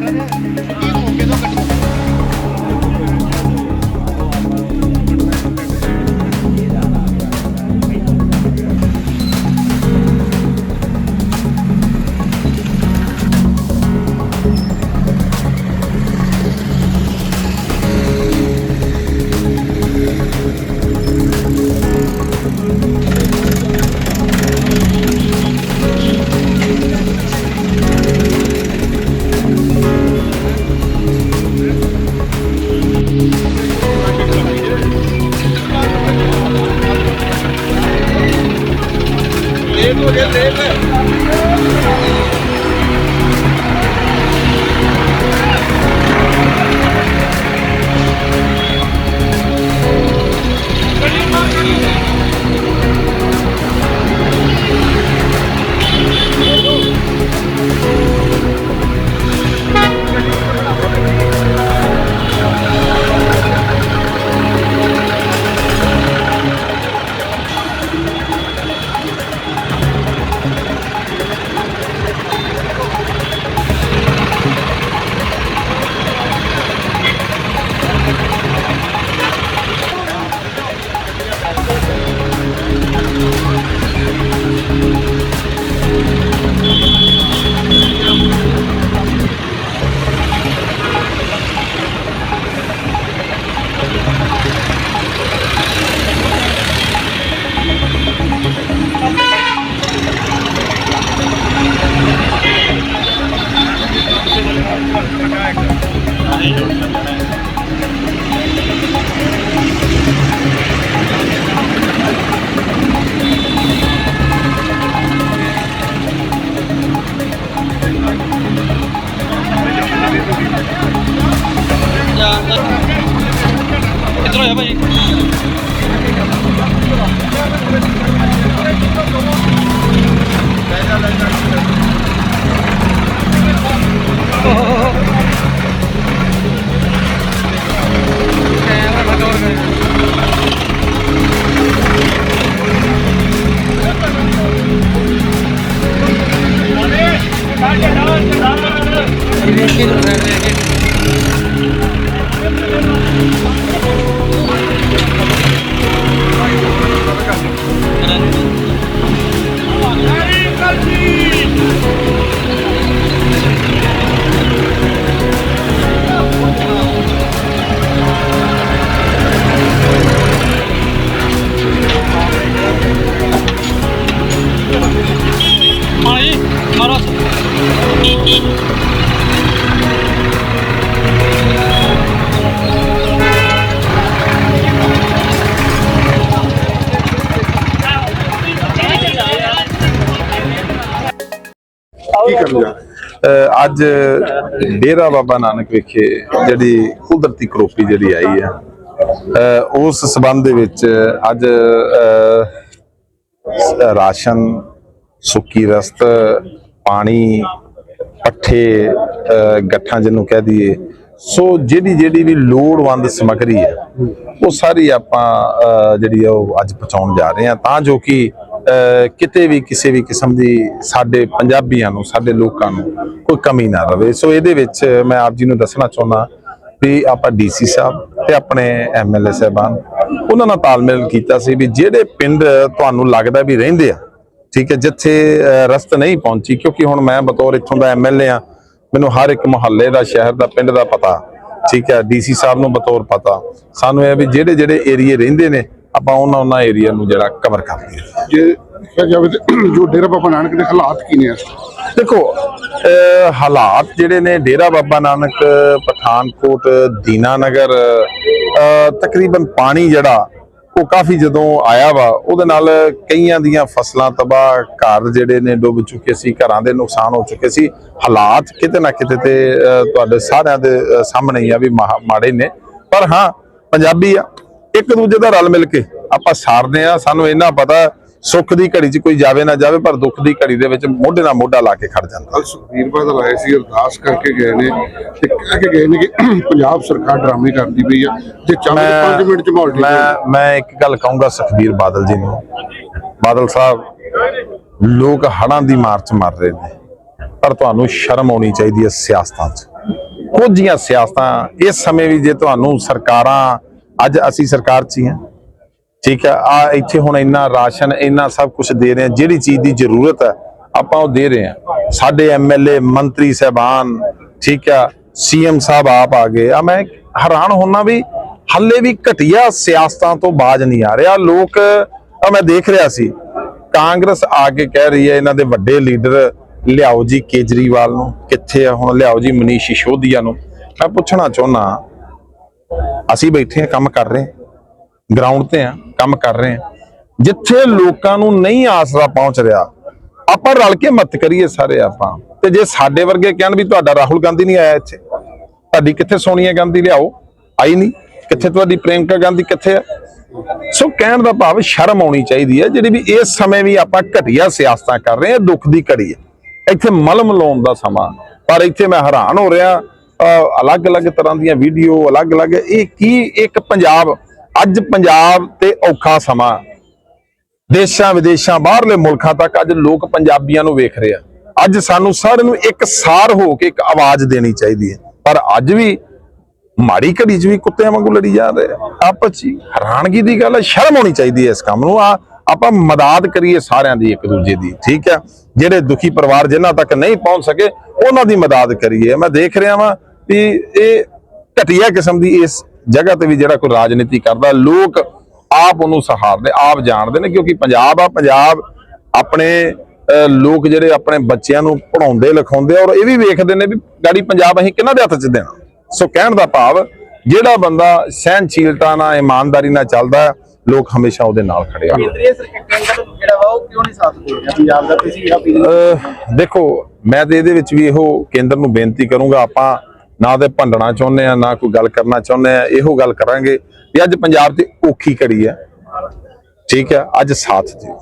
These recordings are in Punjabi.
Arada... ਕੀ ਕਰਨ ਜਾ ਰਹੇ? ਅੱਜ ਡੇਰਾ ਬਾਬਾ ਨਾਨਕ ਵਿਖੇ ਜਿਹੜੀ ਕੁਦਰਤੀ ਕਰੋਪੀ ਜਿਹੜੀ ਆਈ ਹੈ ਉਸ ਸਬੰਧ ਦੇ ਵਿੱਚ ਅੱਜ ਰਾਸ਼ਨ ਸੁੱਕੀ ਰਸਤ ਪਾਣੀ ਪੱਠੇ ਅਹ, ਗੱਠਾਂ ਜਿਹਨੂੰ ਕਹਿ ਦਈਏ ਸੋ ਜਿਹੜੀ ਜਿਹੜੀ ਵੀ ਲੋੜਵੰਦ ਸਮੱਗਰੀ ਹੈ ਉਹ ਸਾਰੀ ਆਪਾਂ ਅਹ, ਜਿਹੜੀ ਆ ਉਹ ਅੱਜ ਪਹੁੰਚਾਉਣ ਜਾ ਰਹੇ ਹਾਂ ਤਾਂ ਜੋ ਕਿ ਕਿਤੇ ਵੀ ਕਿਸੇ ਵੀ ਕਿਸਮ ਦੀ ਸਾਡੇ ਪੰਜਾਬੀਆਂ ਨੂੰ, ਸਾਡੇ ਲੋਕਾਂ ਨੂੰ ਕੋਈ ਕਮੀ ਨਾ ਰਵੇ। ਸੋ ਇਹਦੇ ਵਿੱਚ ਮੈਂ ਆਪ ਜੀ ਨੂੰ ਦੱਸਣਾ ਚਾਹੁੰਦਾ ਵੀ ਆਪਾਂ ਡੀਸੀ ਸਾਹਿਬ ਤੇ ਆਪਣੇ ਐਮਐਲਏ ਸਾਹਿਬਾਨ, ਉਹਨਾਂ ਨਾਲ ਤਾਲਮੇਲ ਕੀਤਾ ਸੀ ਵੀ ਜਿਹੜੇ ਪਿੰਡ ਤੁਹਾਨੂੰ ਲੱਗਦਾ ਵੀ ਰਹਿੰਦੇ ਆ, ਠੀਕ ਹੈ, ਜਿੱਥੇ ਰਸਤ ਨਹੀਂ ਪਹੁੰਚੀ, ਕਿਉਂਕਿ ਹੁਣ ਮੈਂ ਬਤੌਰ ਇੱਥੋਂ ਦਾ ਐਮਐਲਏ ਆ, ਮੈਨੂੰ ਹਰ ਇੱਕ ਮੁਹੱਲੇ ਦਾ, ਸ਼ਹਿਰ ਦਾ, ਪਿੰਡ ਦਾ ਪਤਾ, ਠੀਕ ਹੈ ਡੀਸੀ ਸਾਹਿਬ ਨੂੰ ਬਤੌਰ ਪਤਾ। ਸਾਨੂੰ ਇਹ ਵੀ ਜਿਹੜੇ ਜਿਹੜੇ ਏਰੀਏ ਰਹਿੰਦੇ ਨੇ ਆਪਾਂ ਉਹਨਾਂ ਉਹਨਾਂ ਏਰੀਆ ਨੂੰ ਜਿਹੜਾ ਕਵਰ ਕਰ ਲਈਏ। ਜੇ ਕਿਹਾ ਜਾਵੇ ਜੋ ਡੇਰਾ ਬਾਬਾ ਨਾਨਕ ਦੇ ਹਾਲਾਤ ਕੀ ਨੇ ਇਸ? ਦੇਖੋ ਹਾਲਾਤ ਜਿਹੜੇ ਨੇ ਡੇਰਾ ਬਾਬਾ ਨਾਨਕ ਪਠਾਨਕੋਟ ਦੀਨਾਨਗਰ ਤਕਰੀਬਨ ਪਾਣੀ ਜਿਹੜਾ ਉਹ ਕਾਫੀ ਜਦੋਂ ਆਇਆ ਵਾ ਉਹਦੇ ਨਾਲ ਕਈਆਂ ਦੀਆਂ ਫਸਲਾਂ ਤਬਾਹ ਘਰ ਜਿਹੜੇ ਨੇ ਡੁੱਬ ਚੁੱਕੇ ਸੀ ਘਰਾਂ ਦੇ ਨੁਕਸਾਨ ਹੋ ਚੁੱਕੇ ਸੀ। ਹਾਲਾਤ ਕਿਤੇ ਨਾ ਕਿਤੇ ਤੇ ਤੁਹਾਡੇ ਸਾਰਿਆਂ ਦੇ ਸਾਹਮਣੇ ਹੀ ਆ ਵੀ ਮਾੜੇ ਨੇ। ਪਰ ਹਾਂ ਪੰਜਾਬੀ ਆ। ਇੱਕ ਦੂਜੇ ਦਾ ਰਲ ਮਿਲ ਕੇ ਆਪਾਂ ਸਾਰਦੇ ਆ ਸਾਨੂੰ ਇਹਨਾਂ ਪਤਾ ਸੁੱਖ ਦੀ ਘੜੀ 'ਚ ਕੋਈ ਜਾਵੇ ਨਾ ਜਾਵੇ ਪਰ ਦੁੱਖ ਦੀ ਘੜੀ ਦੇ ਵਿੱਚ ਮੋਢੇ ਨਾਲ ਮੋਢਾ ਲਾ ਕੇ ਖੜ ਜਾਂਦਾ। ਕੱਲ ਸੁਖਬੀਰ ਬਾਦਲ ਆਏ ਸੀ ਅਰਦਾਸ ਕਰਕੇ ਗਏ ਨੇ ਤੇ ਕਹਿ ਕੇ ਗਏ ਨੇ ਕਿ ਪੰਜਾਬ ਸਰਕਾਰ ਡਰਾਮੇ ਕਰਦੀ ਪਈ ਆ। ਜੇ ਚਾਹੇ 5 ਮਿੰਟ ਚ ਮਾਹੌਲ। ਮੈਂ ਮੈਂ ਇੱਕ ਗੱਲ ਕਹੂੰਗਾ ਸੁਖਬੀਰ ਬਾਦਲ ਜੀ ਨੂੰ। ਬਾਦਲ ਸਾਹਿਬ ਲੋਕ ਹੜਾਂ ਦੀ ਮਾਰ ਚ ਮਰ ਰਹੇ ਨੇ ਪਰ ਤੁਹਾਨੂੰ ਸ਼ਰਮ ਆਉਣੀ ਚਾਹੀਦੀ ਹੈ ਸਿਆਸਤਾਂ 'ਚ। ਕੁਝੀਆਂ ਸਿਆਸਤਾਂ ਇਸ ਸਮੇਂ ਵੀ ਜੇ ਤੁਹਾਨੂੰ ਸਰਕਾਰਾਂ ਅੱਜ ਅਸੀਂ ਸਰਕਾਰ 'ਚ ਹੀ ਹਾਂ। ਠੀਕ ਹੈ ਆ ਇੱਥੇ ਹੁਣ ਇੰਨਾ ਰਾਸ਼ਨ, ਇੰਨਾ ਸਭ ਕੁਝ ਦੇ ਰਹੇ ਆ ਜਿਹੜੀ ਚੀਜ਼ ਦੀ ਜ਼ਰੂਰਤ ਹੈ, ਆਪਾਂ ਉਹ ਦੇ ਰਹੇ ਆ ਸਾਡੇ ਐਮਐਲਏ ਮੰਤਰੀ ਸਹਿਬਾਨ, ਠੀਕ ਹੈ ਸੀਐਮ ਸਾਹਿਬ ਆਪ ਆ ਗਏ। ਆ ਮੈਂ ਹੈਰਾਨ ਹੁੰਨਾ ਵੀ ਹੱਲੇ ਵੀ ਘਟੀਆ ਸਿਆਸਤਾਂ ਤੋਂ ਬਾਜ ਨਹੀਂ ਆ ਰਿਹਾ। ਲੋਕ ਆ ਮੈਂ ਦੇਖ ਰਿਹਾ ਸੀ, ਕਾਂਗਰਸ ਆ ਕੇ ਕਹਿ ਰਹੀ ਹੈ, ਇਹਨਾਂ ਦੇ ਵੱਡੇ ਲੀਡਰ, ਲਿਆਓ ਜੀ ਕੇਜਰੀਵਾਲ ਨੂੰ। ਕਿੱਥੇ ਆ ਹੁਣ? ਲਿਆਓ ਜੀ ਮਨੀਸ਼ ਸਿਸੋਦੀਆ ਨੂੰ। ਮੈਂ ਪੁੱਛਣਾ ਚਾਹੁੰਦਾ ਅਸੀਂ ਬੈਠੇ ਆ ਕੰਮ ਕਰ ਰਹੇ ਗਰਾਊਂਡ ਤੇ ਆ ਕੰਮ ਕਰ ਰਹੇ ਆ ਜਿੱਥੇ ਲੋਕਾਂ ਨੂੰ ਨਹੀਂ ਆਸਰਾ ਪਹੁੰਚ ਰਿਹਾ, ਆਪਾਂ ਰਲ ਕੇ ਮਤ ਕਰੀਏ ਸਾਰੇ ਆਪਾਂ। ਤੇ ਜੇ ਸਾਡੇ ਵਰਗੇ ਕਹਿਣ ਵੀ ਤੁਹਾਡਾ ਰਾਹੁਲ ਗਾਂਧੀ ਨਹੀਂ ਆਇਆ ਇੱਥੇ, ਤੁਹਾਡੀ ਕਿੱਥੇ ਸੋਨੀਆ ਗਾਂਧੀ ਲਿਆਓ? ਆਈ ਨਹੀਂ। ਕਿੱਥੇ ਤੁਹਾਡੀ ਪ੍ਰਿਯੰਕਾ ਗਾਂਧੀ ਕਿੱਥੇ ਆ? ਸੋ ਕਹਿਣ ਦਾ ਭਾਵ ਸ਼ਰਮ ਆਉਣੀ ਚਾਹੀਦੀ ਹੈ, ਜਿਹੜੀ ਵੀ ਇਸ ਸਮੇਂ ਵੀ ਆਪਾਂ ਘਟੀਆ ਸਿਆਸਤਾਂ ਕਰ ਰਹੇ ਹਾਂ, ਦੁੱਖ ਦੀ ਘੜੀ ਹੈ। ਇੱਥੇ ਮਲਮ ਲਾਉਣ ਦਾ ਸਮਾਂ। ਪਰ ਇੱਥੇ ਮੈਂ ਹੈਰਾਨ ਹੋ ਰਿਹਾ ਅਲੱਗ-ਅਲੱਗ ਤਰ੍ਹਾਂ ਦੀਆਂ ਵੀਡੀਓ ਅਲੱਗ-ਅਲੱਗ, ਇਹ ਕੀ, ਇੱਕ ਪੰਜਾਬ, ਅੱਜ ਪੰਜਾਬ ਤੇ ਔਖਾ ਸਮਾਂ। ਦੇਸ਼ਾਂ ਵਿਦੇਸ਼ਾਂ, ਬਾਹਰਲੇ ਮੁਲਕਾਂ ਤੱਕ ਅੱਜ ਲੋਕ ਪੰਜਾਬੀਆਂ ਨੂੰ ਵੇਖ ਰਹੇ ਆ। ਅੱਜ ਸਾਨੂੰ ਸਾਰਿਆਂ ਨੂੰ ਇੱਕ ਸਾਰ ਹੋ ਕੇ ਇੱਕ ਆਵਾਜ਼ ਦੇਣੀ ਚਾਹੀਦੀ ਹੈ। ਪਰ ਅੱਜ ਵੀ ਮਾੜੀ ਘੜੀ 'ਚ ਵੀ ਕੁੱਤਿਆਂ ਵਾਂਗੂ ਲੜੀ ਜਾ ਰਹੇ ਆ। ਆਪਸ 'ਚ ਹੀ। ਹੈਰਾਨਗੀ ਦੀ ਗੱਲ ਹੈ ਸ਼ਰਮ ਹੋਣੀ ਚਾਹੀਦੀ ਹੈ ਇਸ ਕੰਮ ਨੂੰ। ਆ, ਆਪਾਂ ਮਦਦ ਕਰੀਏ ਸਾਰਿਆਂ ਦੀ ਇੱਕ ਦੂਜੇ ਦੀ, ਠੀਕ ਹੈ ਜਿਹੜੇ ਦੁਖੀ ਪਰਿਵਾਰ ਜਿਨ੍ਹਾਂ ਤੱਕ ਨਹੀਂ ਪਹੁੰਚ ਸਕੇ, ਉਹਨਾਂ ਦੀ ਮਦਦ ਕਰੀਏ। ਮੈਂ ਦੇਖ ਰਿਹਾ ਵਾਂ ਵੀ ਇਹ ਘਟੀਆ ਕਿਸਮ ਦੀ ਇਸ ਜਗ੍ਹਾ ਤੇ ਵੀ ਜਿਹੜਾ ਕੋਈ ਰਾਜਨੀਤੀ ਕਰਦਾ ਲੋਕ ਆਪ ਉਹਨੂੰ ਸਹਾਰਦੇ ਆਪ ਜਾਣਦੇ ਨੇ ਕਿਉਂਕਿ ਪੰਜਾਬ ਆ ਪੰਜਾਬ ਆਪਣੇ ਲੋਕ ਜਿਹੜੇ ਆਪਣੇ ਬੱਚਿਆਂ ਨੂੰ ਪੜਾਉਂਦੇ ਲਿਖਾਉਂਦੇ ਔਰ ਇਹ ਵੀ ਵੇਖਦੇ ਨੇ ਵੀ ਗਾੜੀ ਪੰਜਾਬ ਅਸੀਂ ਕਿਹਨਾਂ ਦੇ ਹੱਥ 'ਚ ਦੇਣਾ। ਸੋ ਕਹਿਣ ਦਾ ਭਾਵ ਜਿਹੜਾ ਬੰਦਾ ਸਹਿਨਸ਼ੀਲਤਾ ਨਾਲ ਇਮਾਨਦਾਰੀ ਨਾਲ ਚੱਲਦਾ ਲੋਕ ਹਮੇਸ਼ਾ ਉਹਦੇ ਨਾਲ ਖੜੇ ਆ। ਦੇਖੋ ਮੈਂ ਤੇ ਇਹਦੇ ਵਿੱਚ ਵੀ ਇਹੋ ਕੇਂਦਰ ਨੂੰ ਬੇਨਤੀ ਕਰੂੰਗਾ ਆਪਾਂ ਨਾ ਤੇ ਭੰਡਣਾ ਚਾਹੁੰਦੇ ਆ, ਨਾ ਕੋਈ ਗੱਲ ਕਰਨਾ ਚਾਹੁੰਦੇ ਆ, ਇਹੋ ਗੱਲ ਕਰਾਂਗੇ ਵੀ ਅੱਜ ਪੰਜਾਬ ਤੇ ਔਖੀ ਘੜੀ ਹੈ ਠੀਕ ਹੈ ਅੱਜ ਸਾਥ ਦਿਓ।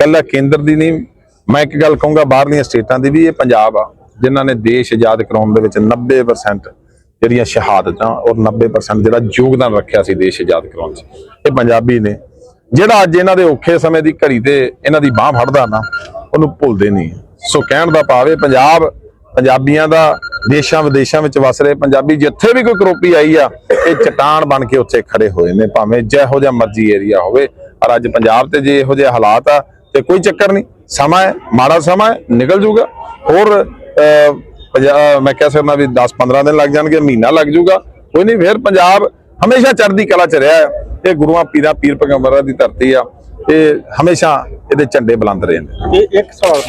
ਕੱਲਾ ਕੇਂਦਰ ਦੀ ਨਹੀਂ, ਮੈਂ ਇੱਕ ਗੱਲ ਕਹੂੰਗਾ, ਬਾਹਰਲੀਆਂ ਸਟੇਟਾਂ ਦੀ ਵੀ ਇਹ ਪੰਜਾਬ ਆ, ਜਿਨ੍ਹਾਂ ਨੇ ਦੇਸ਼ ਆਜ਼ਾਦ ਕਰਾਉਣ ਦੇ ਵਿੱਚ 90% ਜਿਹੜੀਆਂ ਸ਼ਹਾਦਤਾਂ ਔਰ 90% ਜਿਹੜਾ ਯੋਗਦਾਨ ਰੱਖਿਆ ਸੀ ਦੇਸ਼ ਆਜ਼ਾਦ ਕਰਾਉਣ 'ਚ। ਇਹ ਪੰਜਾਬੀ ਨੇ। ਜਿਹੜਾ ਅੱਜ ਇਹਨਾਂ ਦੇ ਔਖੇ ਸਮੇਂ ਦੀ ਘੜੀ ਤੇ ਇਹਨਾਂ ਦੀ ਬਾਹ ਫੜਦਾ ਨਾ, ਉਹਨੂੰ ਭੁੱਲਦੇ ਨਹੀਂ। ਸੋ ਕਹਿਣ ਦਾ ਭਾਵ ਇਹ, ਪੰਜਾਬ, ਪੰਜਾਬੀਆਂ ਦਾ ਦੇਸ਼ਾਂ ਵਿਦੇਸ਼ਾਂ ਵਿੱਚ ਵਸ ਰਹੇ ਪੰਜਾਬੀ ਜਿੱਥੇ ਵੀ ਕੋਈ ਕਰੋਪੀ ਆਈ ਆ ਇਹ ਚਟਾਨ ਬਣ ਕੇ ਉੱਥੇ ਖੜੇ ਹੋਏ ਨੇ ਭਾਵੇਂ ਜਿਹੋ ਜਿਹਾ ਮਰਜ਼ੀ ਏਰੀਆ ਹੋਵੇ ਔਰ ਅੱਜ ਪੰਜਾਬ ਤੇ ਜੇ ਇਹੋ ਜਿਹੇ ਹਾਲਾਤ ਆ ਤੇ ਕੋਈ ਚੱਕਰ ਨਹੀਂ। ਸਮਾਂ ਹੈ ਮਾੜਾ ਸਮਾਂ ਹੈ ਨਿਕਲ ਜੂਗਾ। ਹੋਰ ਅਹ, ਮੈਂ ਕਹਿ ਸਕਦਾ ਵੀ 10-15 ਦਿਨ ਲੱਗ ਜਾਣਗੇ ਮਹੀਨਾ ਲੱਗ ਜੂਗਾ। ਕੋਈ ਨਹੀਂ ਫਿਰ ਪੰਜਾਬ ਹਮੇਸ਼ਾ ਚੜ੍ਹਦੀ ਕਲਾ ਚ ਰਿਹਾ ਹੈ। ਇਹ ਗੁਰੂਆਂ ਪੀਰਾਂ ਪੀਰ ਪੈਗੰਬਰਾਂ ਦੀ ਧਰਤੀ ਆ ਇਹ ਹਮੇਸ਼ਾ ਇਹਦੇ ਝੰਡੇ ਬੁਲੰਦ ਰਹੇ ਨੇ। ਇਹ ਇੱਕ ਸਵਾਲ